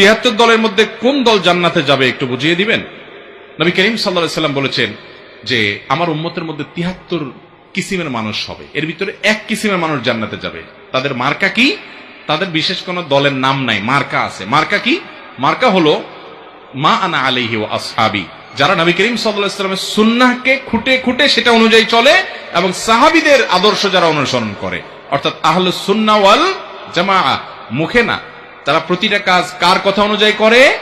তিয়াত্তর দলের মধ্যে কোন দল জান্নাতে যাবে একটু বুঝিয়ে দিবেন? নবী করিম সাল্লা সাল্লাম বলেছেন যে, আমার উম্মতের মধ্যে তিয়াত্তর কিসিমের মানুষ হবে। এর ভিতরে এক কিসিমের মানুষ জান্নাতে যাবে। তাদের মার্কা কি? তাদের বিশেষ কোন দলের নাম নাই। মার্কা আছে। মার্কা কি? মার্কা হলো, মা আনা আলাইহি ও আসহাবি। যারা নবী করিম সাল্লামের সুন্নাহকে খুঁটে খুঁটে সেটা অনুযায়ী চলে এবং সাহাবিদের আদর্শ যারা অনুসরণ করে। অর্থাৎ আহলুস সুন্নাহ ওয়াল জামাআ। মুখে না। তারা প্রতিটা কাজ কার কথা অনুযায়ী করে?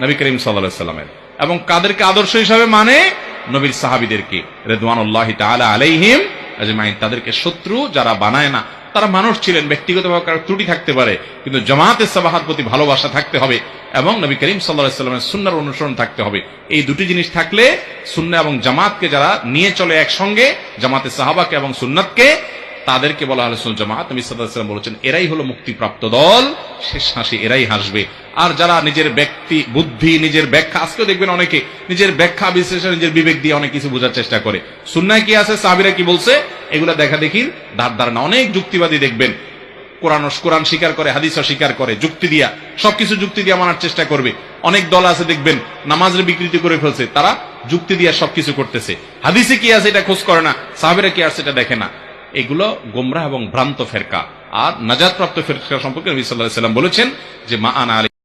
নবী করিম আলাইহি সাল্লামের। এবং কাদেরকে আদর্শ হিসাবে মানে নবীর সাহাবীদেরকে, রেদওয়ানুল্লাহি আলাইহিম আজমাইন। তাদেরকে শত্রু যারা বানায় না, তারা মানুষ ছিলেন, ব্যক্তিগতভাবে কারও ত্রুটি থাকতে পারে, কিন্তু জামাতে সাবাহার প্রতি ভালোবাসা থাকতে হবে এবং নবী করিম সাল্লাহ সাল্লামের সুন্নার অনুসরণ থাকতে হবে। এই দুটি জিনিস থাকলে সুন্না এবং জামাতকে যারা নিয়ে চলে একসঙ্গে, জামাতে সাহাবাকে এবং সুন্নাতকে তাদেরকে বলা হলো জামাত। নবী সাল্লাম বলেছেন, এরাই হলো মুক্তিপ্রাপ্ত দল। শেষ হাসি এরাই হাসবে। আর যারা নিজের ব্যক্তি, বুদ্ধি, নিজের ব্যাখ্যা, আজকেও দেখবেন অনেকে নিজের ব্যাখ্যা, বিশ্লেষণ, নিজের বিবেক দিয়ে অনেক কিছু বোঝার চেষ্টা করে। সুন্নায় কি আছে? সাহাবিরা কি বলছে? এগুলা দেখা দেখির ধার ধারণা অনেক যুক্তিবাদী দেখবেন। কোরআন কোরআন স্বীকার করে, হাদিস স্বীকার করে, যুক্তি দিয়া, সবকিছু যুক্তি দিয়া মানার চেষ্টা করবে। অনেক দল আছে দেখবেন, নামাজের বিকৃতি করে ফেলছে, তারা যুক্তি দিয়া সবকিছু করতেছে। হাদিসে কি আছে? এটা খোঁজ করে না। সাহাবিরা কি আছে? এটা দেখে না। এগুলো গোমরা এবং ভ্রান্ত ফেরকা। আর নাজাদপ্রাপ্ত ফেরকা সম্পর্কে নবী সাল্লাহ সাল্লাম বলেছেন যে, মা আনা আলী